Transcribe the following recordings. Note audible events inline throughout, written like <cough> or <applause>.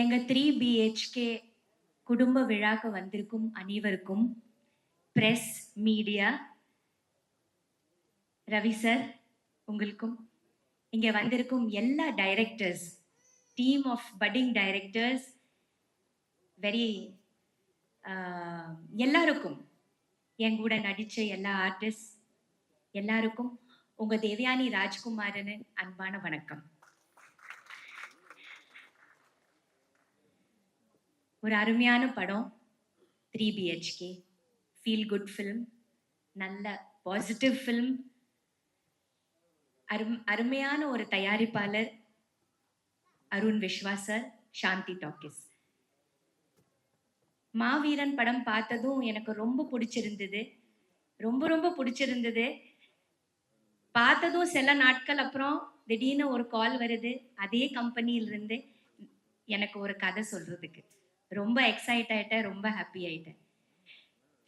எங்க three BHK குடும்ப விழாக்கு வந்திருக்கும் அனைவருக்கும் பிரஸ் மீடியா ரவி சார் உங்களுக்கும் இங்க வந்திருக்கும் எல்லா directors team of budding directors very எல்லாருக்கும் என் கூட நடிச்ச எல்லா ஆர்டிஸ்ட் எல்லாருக்கும் உங்க தேவயானி ராஜ்குமாரனின் அன்பான வணக்கம். ஒரு அருமையான படம். Three BHK feel good film நல்ல பாசிட்டிவ் ஃபிலிம் அரும் அருமையான ஒரு தயாரிப்பாளர். அருண் விஸ்வாசர் சாந்தி டாக்கிஸ். மாவீரன் படம் பார்த்ததும் எனக்கு ரொம்ப பிடிச்சிருந்தது. ரொம்ப ரொம்ப பிடிச்சிருந்தது. பார்த்ததும் சில நாட்கள் அப்புறம் திடீர்னு ஒரு கால் வருது. அதே கம்பெனியிலிருந்து எனக்கு ஒரு கதை சொல்றதுக்கு. ரொம்ப எக்ஸைட் ஆயிட்டேன் ரொம்ப ஹாப்பி ஆயிட்டேன்.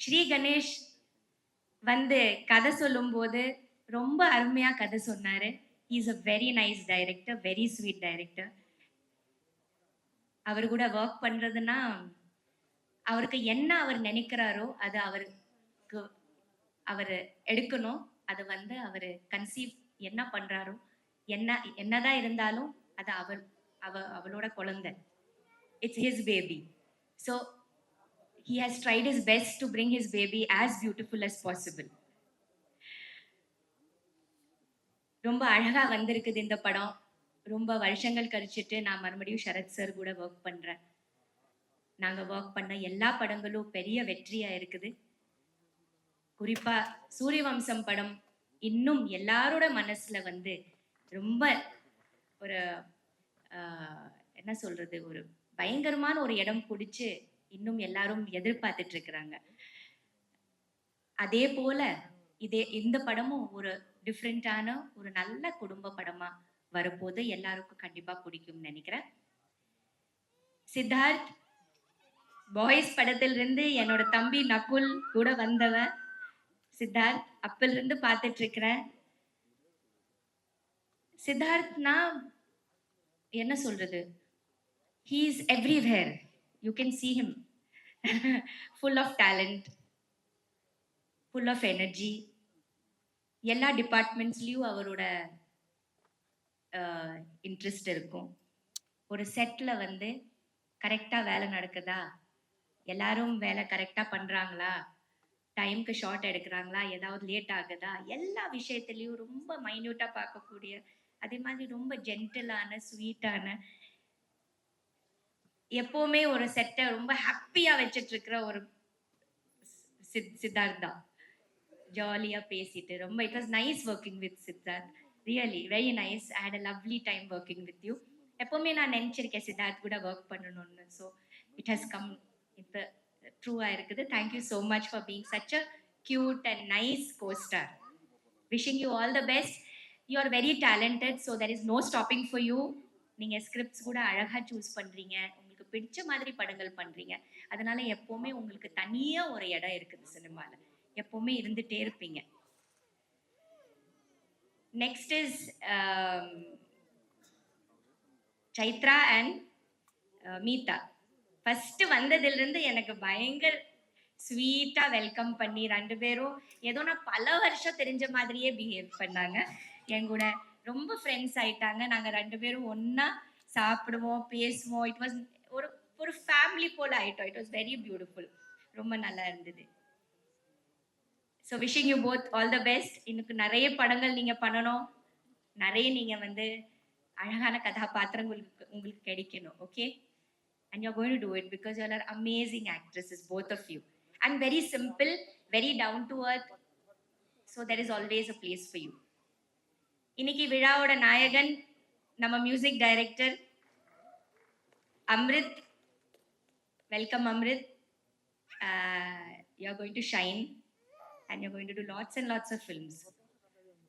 ஸ்ரீ கணேஷ் வந்து கதை சொல்லும்போது ரொம்ப அருமையாக கதை சொன்னார். Is a very nice director very sweet director அவர் கூட ஒர்க் பண்ணுறதுன்னா அவருக்கு என்ன அவர் நினைக்கிறாரோ அது அவருக்கு அவர் எடுக்கணும். அது வந்து அவர் கன்சீவ் என்ன பண்ணுறாரோ என்ன என்னதான் இருந்தாலும் அது அவள் அவ அவளோட குழந்தை. It's his baby so he has tried his best to bring his baby as beautiful as possible. ரொம்ப அழகா வந்திருக்குது இந்த படம். ரொம்ப வருஷங்கள் கழிச்சிட்டு நான் மறுபடியும் சரத் சார் கூட ஒர்க் பண்றேன். நாங்க ஒர்க் பண்ண எல்லா படங்களும் பெரிய வெற்றியா இருக்குது. குறிப்பா சூரியவம்சம் படம் இன்னும் எல்லாரோட மனசுல வந்து ரொம்ப ஒரு என்ன சொல்றது ஒரு பயங்கரமான ஒரு இடம் பிடிச்சு இன்னும் எல்லாரும் எதிர்பார்த்துட்டு இருக்கிறாங்க. அதே போல இதே இந்த படமும் ஒரு டிஃப்ரெண்டான ஒரு நல்ல குடும்ப படமா வரப்போது எல்லாருக்கும் கண்டிப்பா பிடிக்கும்னு நினைக்கிறேன். சித்தார்த் பாய்ஸ் படத்துல இருந்து என்னோட தம்பி நகுல் கூட வந்தவன் சித்தார்த் அப்பல இருந்து பார்த்துட்டு இருக்கிறேன் சித்தார்த்னா என்ன சொல்றது? He is everywhere you can see him. <laughs> Full of talent. Full of energy. எல்லா டிபார்ட்மெண்ட்ஸ்லேயும் அவரோட uh, இன்ட்ரெஸ்ட் இருக்கும். ஒரு செட்டில் வந்து கரெக்டாக வேலை நடக்குதா? எல்லாரும் வேலை கரெக்டாக பண்ணுறாங்களா டைம்க்கு ஷார்ட் எடுக்கிறாங்களா? ஏதாவது லேட் ஆகுதா? எல்லா விஷயத்துலேயும் ரொம்ப மைன்யூட்டாக பார்க்கக்கூடிய அதே மாதிரி ரொம்ப ஜென்டிலான ஸ்வீட்டான எப்பவுமே ஒரு செட்டை ரொம்ப ஹாப்பியா வச்சிட்டு இருக்கிற ஒரு சித் சித்தார்த் தான். ஜாலியா பேசிட்டு ரொம்ப it was nice working with Siddharth really very nice had a lovely time working with you எப்பவுமே நான் நினைச்சிருக்கேன் சித்தார்த் கூட ஒர்க் பண்ணணும்னு. ஸோ இட் ஹஸ் கம் இப்போ ட்ரூவா இருக்குது. Thank you so much for being such a cute and nice costar wishing you all the best you are very talented so there is no stopping for you நீங்கள் scripts கூட அழகாக choose பண்ணுறீங்க பிடிச்ச மாதிரி படங்கள் பண்றீங்க. அதனால எப்பவுமே உங்களுக்கு தனியா ஒரு இடம் இருக்குது சினிமால. எப்பவுமே இருந்துட்டே இருப்பீங்க. Next is um, Chaithra and uh, Meetha. First வந்ததுல இருந்து எனக்கு பயங்கர ஸ்வீட்டா வெல்கம் பண்ணி ரெண்டு பேரும். ஏதோ நான் பல வருஷம் தெரிஞ்ச மாதிரியே பிஹேவ் பண்ணாங்க. என் கூட ரொம்ப ஃப்ரெண்ட்ஸ் ஆயிட்டாங்க. நாங்க ரெண்டு பேரும் ஒன்னா சாப்பிடுவோம் பேசுவோம். இட் வாஸ் ஒரு ஃபேமிலி போல் ஆயிட்டோம். இட் வாஸ் வெரி பியூட்டிஃபுல் ரொம்ப நல்லா இருந்தது. So wishing you both all the best இன்னுக்கு நிறைய படங்கள் நீங்க பண்ணணும். நிறைய நீங்கள் வந்து அழகான கதாபாத்திரம் உங்களுக்கு உங்களுக்கு கிடைக்கணும். Okay and you going to do it because you all are amazing actresses, both of you. Very very simple, very down to earth. So there is always a place இன்னைக்கு விழாவோட நாயகன் நம்ம music director Amrit welcome Amrit you are going to shine and you going to do lots and lots of films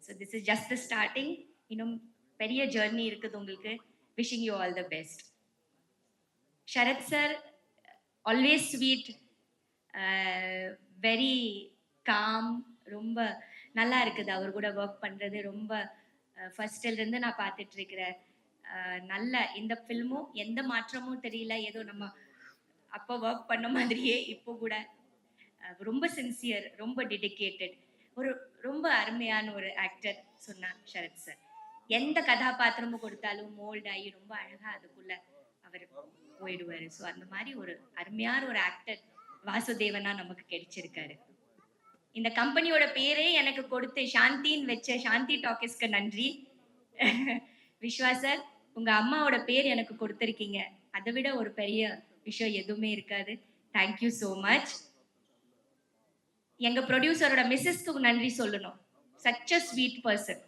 so this is just the starting இன்னும் பெரிய journey இருக்குது உங்களுக்கு. Wishing you all the best Sharath sir always sweet very calm ரொம்ப நல்லா இருக்குது. அவர் கூட work பண்ணுறது ரொம்ப uh, ஃபர்ஸ்டிலிருந்து நான் பார்த்துட்ருக்கிற uh, நல்ல இந்த ஃபில்மும் எந்த மாற்றமும் தெரியல. ஏதோ நம்ம அப்போ ஒர்க் பண்ண மாதிரியே இப்போ கூட. ரொம்ப சின்சியர் ரொம்ப டெடிக்கேட்டட் ஒரு ரொம்ப அருமையான ஒரு ஆக்டர் சொன்னார் சரத் சார் எந்த கதாபாத்திரமும் கொடுத்தாலும் மோல்ட் ஆகி ரொம்ப அழகா அதுக்குள்ள அவர் போயிடுவாரு. ஸோ அந்த மாதிரி ஒரு அருமையான ஒரு ஆக்டர் வாசுதேவனா நமக்கு கிடைச்சிருக்காரு. இந்த கம்பெனியோட பேரே எனக்கு கொடுத்து சாந்தின்னு வச்ச சாந்தி டாக்கிஸ்க்கு நன்றி. <laughs> விஸ்வா சார் உங்க அம்மாவோட பேர் எனக்கு கொடுத்துருக்கீங்க. அதை விட ஒரு பெரிய விஷயம் எதுவுமே இருக்காது. தேங்க்யூ ஸோ மச் எங்க ப்ரொடியூசரோட மிஸ்ஸஸ்க்கு நன்றி சொல்லணும். சச் அ ஸ்வீட் பர்சன்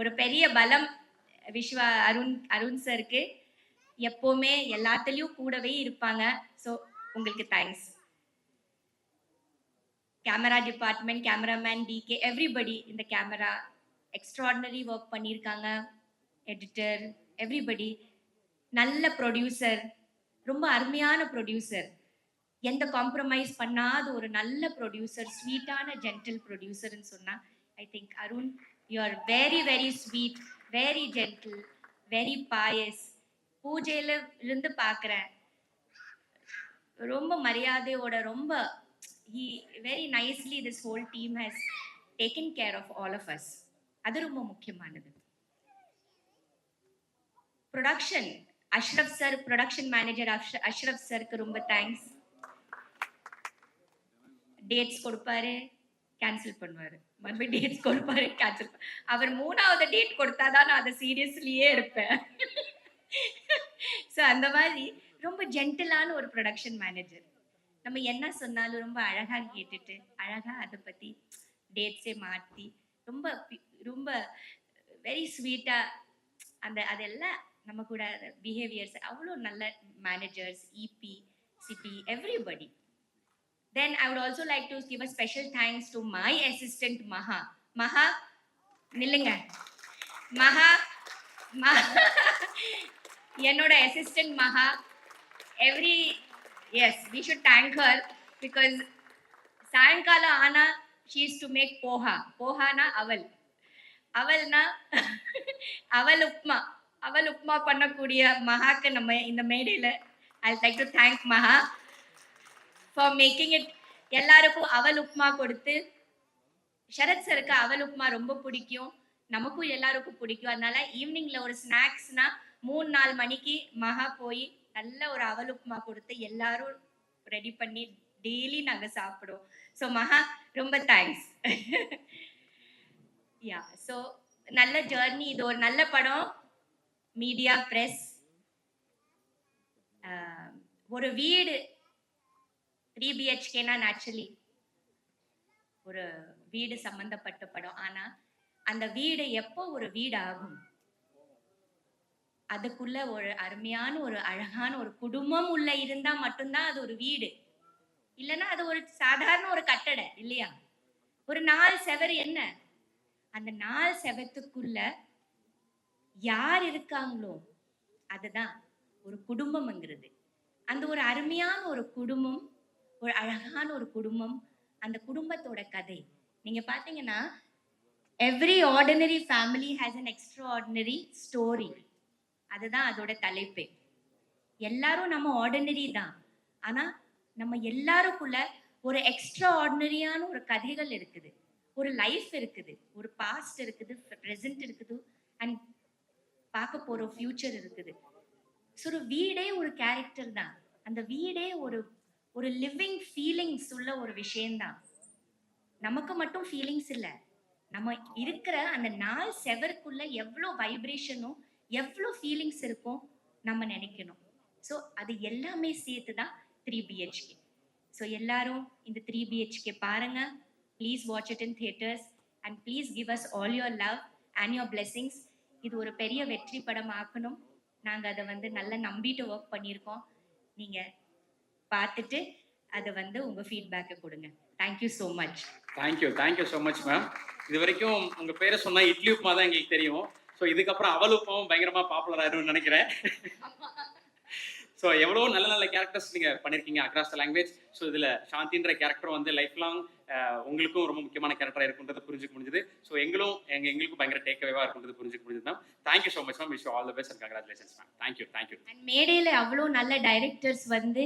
ஒரு பெரிய பலம் விஸ்வா அருண் அருண் சருக்கு எப்போவுமே எல்லாத்துலேயும் கூடவே இருப்பாங்க. ஸோ உங்களுக்கு thanks camera department cameraman DK everybody இந்த கேமரா எக்ஸ்ட்ராடினரி ஒர்க் பண்ணியிருக்காங்க. எடிட்டர் எவ்ரிபடி நல்ல ப்ரொடியூசர் ரொம்ப அருமையான ப்ரொடியூசர் எந்த காம்ப்ரமைஸ் பண்ணாத ஒரு நல்ல ப்ரொடியூசர் ஸ்வீட்டான ஜென்டில் ப்ரொடியூசர்னு சொன்னால் I think Arun you are very very sweet very gentle very pious பூஜையில இருந்து பார்க்குறேன். ரொம்ப மரியாதையோட ரொம்ப he very nicely this whole team has taken care of all of us அது ரொம்ப முக்கியமானது. Production Ashraf sir production manager Ashraf சாருக்கு ரொம்ப தேங்க்ஸ் டேட்ஸ் கொடுப்பாரு கேன்சல் பண்ணுவாரு. மறுபடியும் டேட்ஸ் கொடுப்பாரு கேன்சல் அவர் மூணாவது டேட் கொடுத்தாதான் நான் அதை சீரியஸ்லியே இருப்பேன். ஸோ அந்த மாதிரி ரொம்ப ஜென்டிலான ஒரு ப்ரொடக்ஷன் மேனேஜர் நம்ம என்ன சொன்னாலும் ரொம்ப அழகாக கேட்டுட்டு அழகாக அதை பற்றி டேட்ஸே மாற்றி ரொம்ப பி- ரொம்ப வெரி ஸ்வீட்டாக அந்த அதெல்லாம் நம்ம கூட பிஹேவியர்ஸ் அவ்வளோ நல்ல managers EP CP everybody then I would also like to give a special thanks to my assistant Maha Maha நில்லுங்க. மகா மகா <laughs> என்னோட assistant Maha every as we should thank her because சாயங்காலம் ஆனா ஷீஸ் டு மேக் போஹா போஹானா அவல் அவல்னா <laughs> அவல் உப்மா. அவள் உப்மா பண்ணக்கூடிய மகாக்கு நம்ம இந்த மேடையில் I like to thank Maha for making it எல்லாருக்கும் அவள் உப்மா கொடுத்து ஷரத் சருக்கு அவள் உப்மா ரொம்ப பிடிக்கும். நமக்கும் எல்லாருக்கும் பிடிக்கும். அதனால ஈவினிங்ல ஒரு ஸ்நாக்ஸ்னா மூணு நாலு மணிக்கு மகா போய் நல்ல ஒரு அவல் உப்புமா கொடுத்து எல்லாரும் ரெடி பண்ணி டெய்லி நாங்க சாப்பிடுவோம். ஸோ மகா ரொம்ப தேங்க்ஸ் யா ஸோ நல்ல ஜேர்னி இது ஒரு நல்ல படம். மீடியா ப்ரெஸ் um, ஒரு வீடு த்ரீ பிஹெச்கேனா நேச்சுரலி ஒரு வீடு சம்பந்தப்பட்ட படம். ஆனா அந்த வீடு எப்போ ஒரு வீடு ஆகும் அதுக்குள்ள ஒரு அருமையான ஒரு அழகான ஒரு குடும்பம் உள்ள இருந்தா மட்டும்தான் அது ஒரு வீடு. இல்லைன்னா அது ஒரு சாதாரண ஒரு கட்டடை இல்லையா? ஒரு நாலு செவர் என்ன? அந்த நாள் செவத்துக்குள்ள யார் இருக்காங்களோ அதுதான் ஒரு குடும்பம்ங்கிறது. அந்த ஒரு அருமையான ஒரு குடும்பம் ஒரு அழகான ஒரு குடும்பம் அந்த குடும்பத்தோட கதை. நீங்க பாத்தீங்கன்னா every ordinary family has an extraordinary story அதுதான் அதோட தலைப்பு. எல்லாரும் நம்ம ஆர்டினரி தான். ஆனா நம்ம எல்லாருக்குள்ள ஒரு எக்ஸ்ட்ரா ஆர்டினரியான ஒரு கதைகள் இருக்குது. ஒரு லைஃப் இருக்குது. ஒரு பாஸ்ட் இருக்குது. ப்ரெசன்ட் இருக்குது. பார்க்க போற ஃபியூச்சர் இருக்குது. ஸோ ஒரு வீடே ஒரு கேரக்டர் தான். அந்த வீடே ஒரு ஒரு லிவிங் ஃபீலிங்ஸ் உள்ள ஒரு விஷயம்தான். நமக்கு மட்டும் ஃபீலிங்ஸ் இல்லை. நம்ம இருக்கிற அந்த நாள் செவருக்குள்ள எவ்வளோ வைப்ரேஷனும் எவ்வளோ ஃபீலிங்ஸ் இருக்கும் நம்ம நினைக்கணும். ஸோ அது எல்லாமே சேர்த்து தான் த்ரீ பிஹெச்கே ஸோ எல்லாரும் இந்த த்ரீ பிஹெச்கே பாருங்க. Please watch it in theatres and please give us all your love and your blessings இது ஒரு பெரிய வெற்றி படம் ஆக்கணும். நாங்கள் அதை வந்து நல்லா நம்பிட்டு ஒர்க் பண்ணியிருக்கோம். நீங்கள் பார்த்துட்டு அதை வந்து உங்கள் ஃபீட்பேக்கை கொடுங்க. Thank you so much thank you thank you so much ma'am இது வரைக்கும் உங்க பேரை சொன்னா இட்லி உப்புமா தான் எங்களுக்கு தெரியும். ஸோ இதுக்கப்புறம் அவல் உப்புமாவும் பயங்கரமா பாப்புலர் ஆயிரும்னு நினைக்கிறேன். ஸோ எவ்வளோ நல்ல நல்ல கேரக்டர்ஸ் நீங்க பண்ணிருக்கீங்க அக்ராஸ் த லாங்குவேஜ் ஸோ இதுல சாந்தின்ற கேரக்டர் வந்து லைஃப் லாங் உங்களுக்கும் ரொம்ப முக்கியமான கேரக்டராக இருக்குன்றது புரிஞ்சுக்க முடிஞ்சது. ஸோ எங்களும் எங்க எங்களுக்கும் பயங்கர டேக்அவேவாக இருக்குன்றது புரிஞ்சுக்க முடிஞ்சது ma'am thank you so much ma'am wish all the best and congratulations ma'am thank you thank you and மேடையில் அவ்வளோ நல்ல டைரக்டர்ஸ் வந்து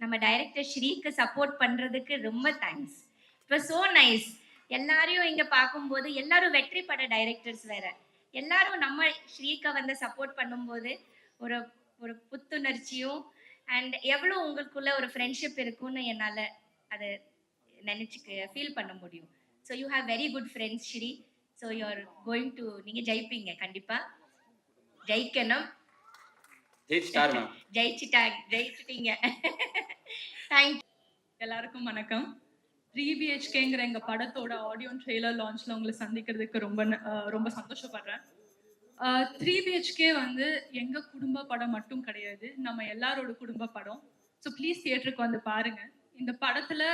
நம்ம டைரக்டர் ஸ்ரீக்கு சப்போர்ட் பண்ணுறதுக்கு ரொம்ப தேங்க்ஸ் இப்போ ஸோ நைஸ் எல்லாரையும் இங்கே பார்க்கும்போது எல்லாரும் வெற்றி பட டைரக்டர்ஸ் வேற. எல்லாரும் நம்ம ஸ்ரீக்கை வந்து சப்போர்ட் பண்ணும்போது ஒரு ஒரு புத்துணர்ச்சியும் அண்ட் எவ்வளோ உங்களுக்குள்ள ஒரு ஃப்ரெண்ட்ஷிப் இருக்கும்னு என்னால் அது நினச்சிக்க ஃபீல் பண்ண முடியும். So you have very good friends Sri so you are going to நீங்கள் ஜெயிப்பீங்க கண்டிப்பாக ஜெயிக்கணும். ஜெயிட் ஸ்டார் மேம் ஜெயிச்சிட்டா ஜெயிச்சிட்டீங்க. தேங்க் எல்லாருக்கும் வணக்கம். த்ரீ பிஹெச்கேங்கிற எங்கள் படத்தோட ஆடியோ ட்ரெய்லர் லான்ச்சில் உங்களை சந்திக்கிறதுக்கு ரொம்ப ரொம்ப சந்தோஷப்படுறேன். த்ரீ பிஹெச்கே வந்து எங்கள் குடும்ப படம் மட்டும் கிடையாது நம்ம எல்லாரோட குடும்ப படம். ஸோ ப்ளீஸ் தியேட்டருக்கு வந்து பாருங்க. இந்த படத்தில்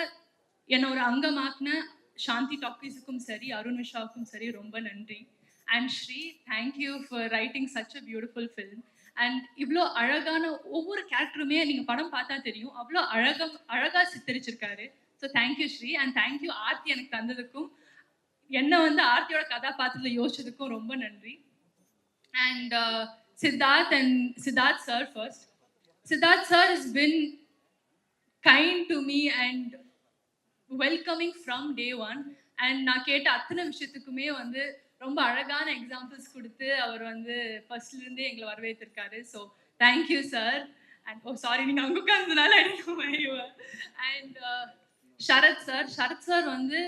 என்னை ஒரு அங்கமாக்குன சாந்தி டாக்கீஸுக்கும் சரி அருண் விஷாவுக்கும் சரி ரொம்ப நன்றி. And Sri thank you for writing such a beautiful film and இவ்வளோ அழகான ஒவ்வொரு கேரக்டருமே நீங்கள் படம் பார்த்தா தெரியும். அவ்வளோ அழகா அழகாக சித்தரிச்சிருக்காரு so thank you Sri and thank you Aarthi எனக்கு தந்ததுக்கும் என்னை வந்து ஆர்த்தியோட கதாபாத்திரத்தில் யோசிச்சதுக்கும் ரொம்ப நன்றி. And uh, Siddharth and Siddharth sir first Siddharth sir is been kind to me and welcoming from day one and நான் கேட்ட அத்தனை விஷயத்துக்குமே வந்து ரொம்ப அழகான எக்ஸாம்பிள்ஸ் கொடுத்து அவர் வந்து ஃபர்ஸ்ட்லேருந்தே எங்களை வரவேற்றிருக்காரு. So thank you sir and oh sorry நீங்கள் அங்கே உட்கார்ந்ததுனால and Sharath sir Sharath sir வந்து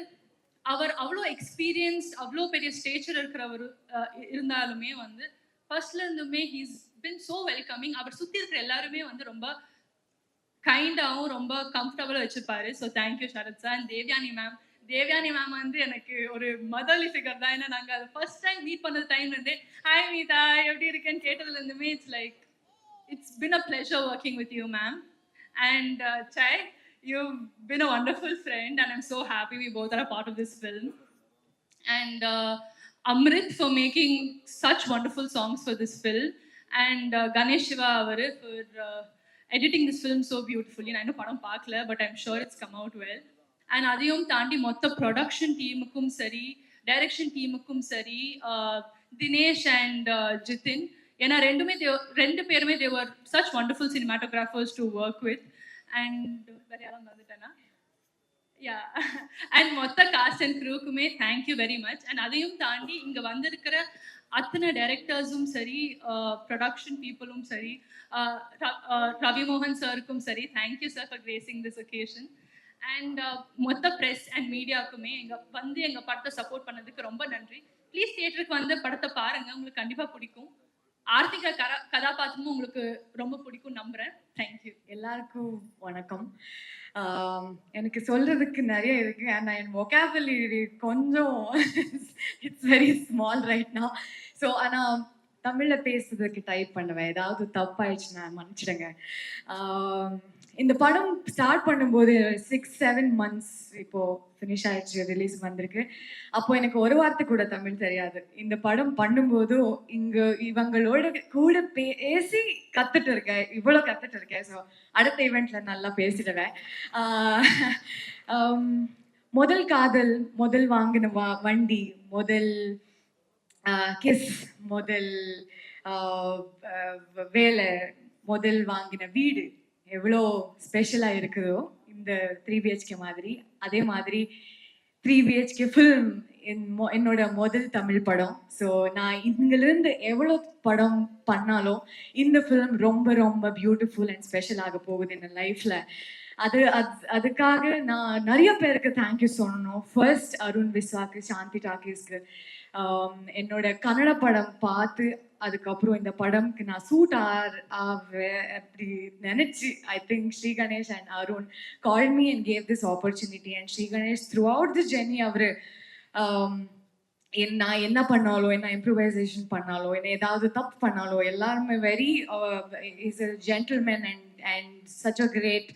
அவர் அவ்வளோ எக்ஸ்பீரியன்ஸ் அவ்வளோ பெரிய ஸ்டேச்சர் இருக்கிறவர் uh, இருந்தாலுமே வந்து ஃபர்ஸ்ட்ல இருந்துமே ஹீஸ் பின் சோ வெல்கமிங் அவர் சுற்றி இருக்கிற எல்லாருமே வந்து ரொம்ப கைண்டாகவும் ரொம்ப கம்ஃபர்டபுளாக வச்சுருப்பாரு. So thank you Sarath sir and Devyani ma'am Devyani ma'am வந்து எனக்கு ஒரு மதர்லி ஃபிகர் தான். ஏன்னா நாங்கள் அதை ஃபர்ஸ்ட் டைம் மீட் பண்ணது டைம் வந்து ஹாய் மீதா எப்படி இருக்கேன்னு கேட்டதுலேருந்துமே it's like it's been a pleasure working with you ma'am and Sai you been a wonderful friend and I'm so happy we both are a part of this film and Amrit for making such wonderful songs for this this and Ganesh Siva our for editing this film so beautifully நான் இன்னும் படம் பார்க்கல but I'm sure it's come out well and அதையும் தாண்டி மொத்த production டீமுக்கும் சரி direction டீமுக்கும் சரி தினேஷ் அண்ட் ஜிதின் ஏன்னா ரெண்டுமே they ரெண்டு பேருமே they were such wonderful cinematographers to work with and வேற யாரும் வந்துட்டேன்னா யா அண்ட் <laughs> மொத்த cast and க்ரூக்குமே thank you very much and அதையும் தாண்டி இங்கே வந்திருக்கிற அத்தனை டைரக்டர்ஸும் சரி ப்ரொடக்ஷன் பீப்புளும் சரி ரவிமோகன் ரவி மோகன் சாருக்கும் சரி thank you sir for gracing this occasion and மொத்த ப்ரெஸ் அண்ட் மீடியாவுக்குமே எங்கள் வந்து எங்கள் படத்தை சப்போர்ட் பண்ணதுக்கு ரொம்ப நன்றி. ப்ளீஸ் தியேட்டருக்கு வந்து படத்தை பாருங்க உங்களுக்கு கண்டிப்பாக பிடிக்கும். ஆர்த்திகா கதா கதாபாத்திரமும் உங்களுக்கு ரொம்ப பிடிக்கும் நம்புறேன். தேங்க்யூ எல்லாருக்கும் வணக்கம். எனக்கு சொல்றதுக்கு நிறைய இருக்கு. அண்ட் என் vocabulary கொஞ்சம் it's very small right so ஆனா தமிழ்ல பேசுறதுக்கு டைப் பண்ணுவேன். ஏதாவது தப்பாயிடுச்சுன்னா மன்னிச்சிடுங்க. இந்த படம் ஸ்டார்ட் பண்ணும்போது சிக்ஸ் செவன் மந்த்ஸ் இப்போ ஃபினிஷ் ஆயிடுச்சு ரிலீஸ் வந்திருக்கு. அப்போ எனக்கு ஒரு வார்த்தை கூட தமிழ் தெரியாது. இந்த படம் பண்ணும்போது இங்க இவங்களோட கூட பேசி கத்துட்டு இருக்கேன். இவ்வளோ கத்துட்டு இருக்கேன். ஸோ அடுத்த ஈவெண்ட்ல நல்லா பேசிடுவேன். Um, முதல் காதல் முதல் வாங்கின வா வண்டி முதல் கிஸ் முதல் வேலை முதல் வாங்கின வீடு. எவ்வளோ ஸ்பெஷலாக இருக்குதோ இந்த த்ரீ பிஹெச்கே மாதிரி அதே மாதிரி த்ரீ பிஹெச்கே ஃபில்ம் என்னோட முதல் தமிழ் படம். ஸோ நான் இங்கிலிருந்து எவ்வளோ படம் பண்ணாலும் இந்த ஃபிலிம் ரொம்ப ரொம்ப பியூட்டிஃபுல் அண்ட் ஸ்பெஷல் ஆக போகுது என் லைஃப்பில் அது அது- அதுக்காக நான் நிறைய பேருக்கு தேங்க்யூ சொல்லணும். ஃபர்ஸ்ட் அருண் விஸ்வாக்கு சாந்தி டாக்கீஸ்க்கு என்னோட கன்னட படம் பார்த்து அதுக்கப்புறம் இந்த படம்க்கு நான் சூட் ஆர் ஆவேன் அப்படி நினைச்சு I think Sri Ganesh and Arun call me and gave this opportunity and Sri Ganesh throughout the journey அவர் என் நான் என்ன பண்ணாலோ என்ன இம்ப்ரூவைசேஷன் பண்ணாலோ என்ன ஏதாவது தப்பு பண்ணாலோ எல்லாருமே very is a gentleman and and such a great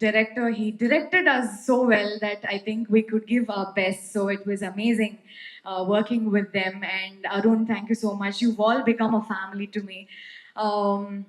director. He directed us so well that i think we could give our best. So it was amazing. Uh, working with them. And arun thank you so much. You've all become a family to me. Um,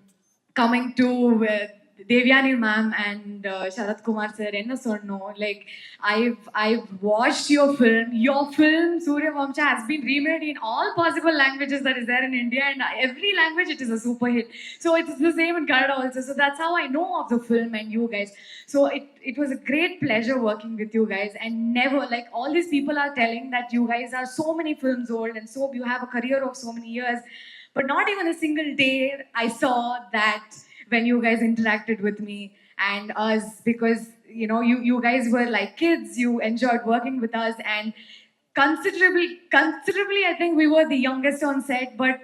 coming to uh, Devyani ma'am and uh, Sharat Kumar sir, enna sonno, like I've I've watched your film. Your film Surya Vamsha has been remade in all possible languages that is there in India, and every language it is a super hit. So it's the same in Kannada also. So that's how I know of the film and you guys. So it it was a great pleasure working with you guys, and never like all these people are telling that you guys are so many films old and so you have a career of so many years, but not even a single day I saw that when you guys interacted with me and us because you know you you guys were like kids you enjoyed working with us and considerably considerably i think we were the youngest on set but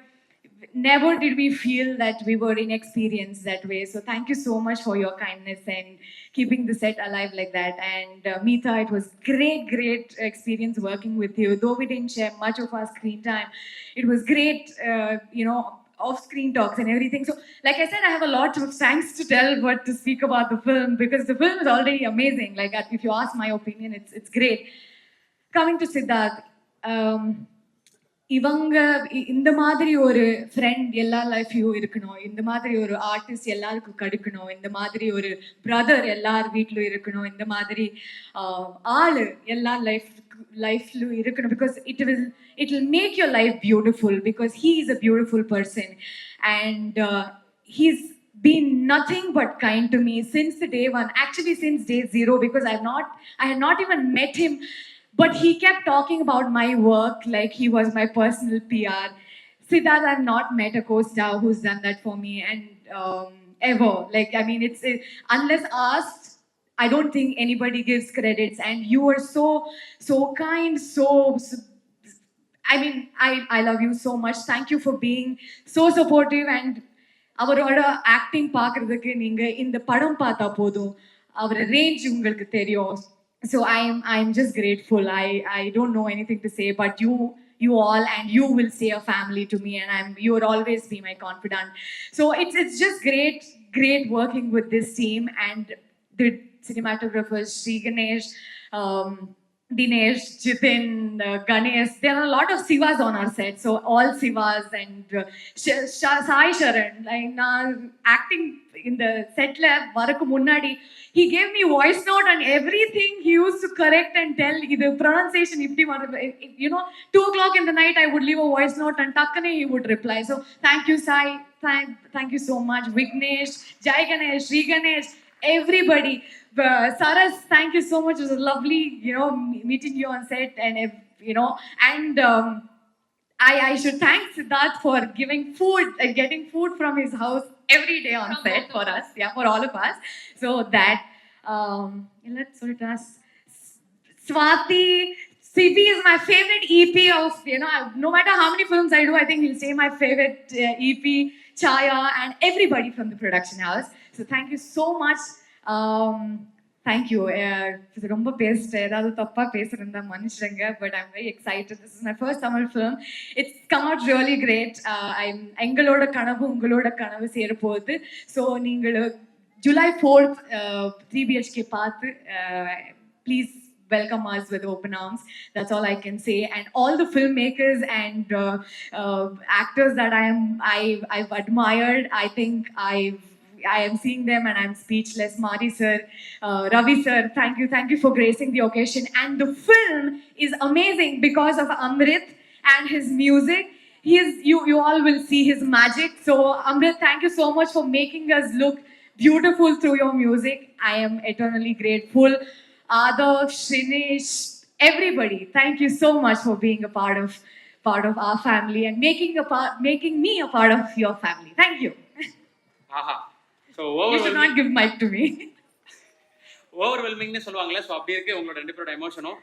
never did we feel that we were inexperienced that way. So thank you so much for your kindness and keeping the set alive like that. And uh, it was great great experience working with you. Though we didn't share much of our screen time it was great uh, you know off screen talks and everything so like i said i have a lot of thanks to tell what to speak about the film because the film is already amazing like if you ask my opinion it's it's great coming to siddharth um, இவங்க இந்த மாதிரி ஒரு friend எல்லா லைஃப்லையும் இருக்கணும் இந்த மாதிரி ஒரு artist எல்லாருக்கும் கிடைக்கணும் இந்த மாதிரி ஒரு பிரதர் எல்லார் வீட்லயும் இருக்கணும் இந்த மாதிரி ஆள் எல்லா life லைஃப்லயும் இருக்கணும் because it will it will make your life beautiful because he is a beautiful person and he's been nothing but kind to me since the day one actually since day zero because i've not i had not even met him but he kept talking about my work like he was my personal PR. Siddharth, I've not met a co-star who's done that for me and um, ever. Like, I mean, it's it, unless asked, I don't think anybody gives credits. And you were so, so kind, so. so I mean, I, I love you so much. Thank you for being so supportive and அவரோட acting பார்க்கறதுக்கு நீங்க இந்த படம் பார்த்தா போதும் அவர் range உங்களுக்கு தெரியும் so i'm i'm just grateful i i don't know anything to say but you you all and you will say a family to me and i'm you will always be my confidant so it's it's just great great working with this team and the cinematographers, Sri Ganesh, um, Dinesh, Jitin, uh, Ganesh. There are a lot of Sivas on our set. So all Sivas and uh, Sh- Sh- Sai Sharan, like acting in the set lab, Varaku Munnadi, he gave me voice note and everything he used to correct and tell the pronunciation. If eh, eh, you know, two o'clock in the night, I would leave a voice note and takkane he would reply. So thank you, Sai. Thank, thank you so much, Vignesh, Jai Ganesh, Sri Ganesh everybody uh, Saras thank you so much it was lovely you know meeting you on set and you know and um, I, I should thank Siddharth for giving food and getting food from his house every day on From set for us. Yeah, for all of us. So that um let's sort of Swati CP is my favorite EP of you know no matter how many films I do, I think he'll say my favorite uh, EP, Chaya, and everybody from the production house. So thank you so much thank you இது ரொம்ப பேசிட்டேன் ஏதாவது தப்பாக பேசுறேன் மன்னிச்சிடுங்க but I'm very excited this is my first Tamil film it's come out really great I'm எங்களோட கனவு உங்களோட கனவு சேரப்போகுது ஸோ நீங்கள் ஜூலை ஃபோர்த் த்ரீ பிஹெச்கே பார்த்து uh, please welcome us with open arms. That's all I can say. And all the filmmakers and uh, uh, actors that I am, I've, I've admired. I think I've, I am seeing them and I'm speechless. Mari sir, uh, Ravi sir, thank you, thank you for gracing the occasion. And the film is amazing because of Amrit and his music. He is, you, you all will see his magic. So Amrit, thank you so much for making us look beautiful through your music. I am eternally grateful. Adav, Shrinesh, everybody, thank you so much for being a part of part of our family and making a part making me a part of your family. Thank you. Aha so over not give mic to me. ஓவர்வெல்மிங்னு சொல்லுவாங்களே so அப்படி இருக்கு உங்களோட ரெண்டு பேரோட எமோஷனும்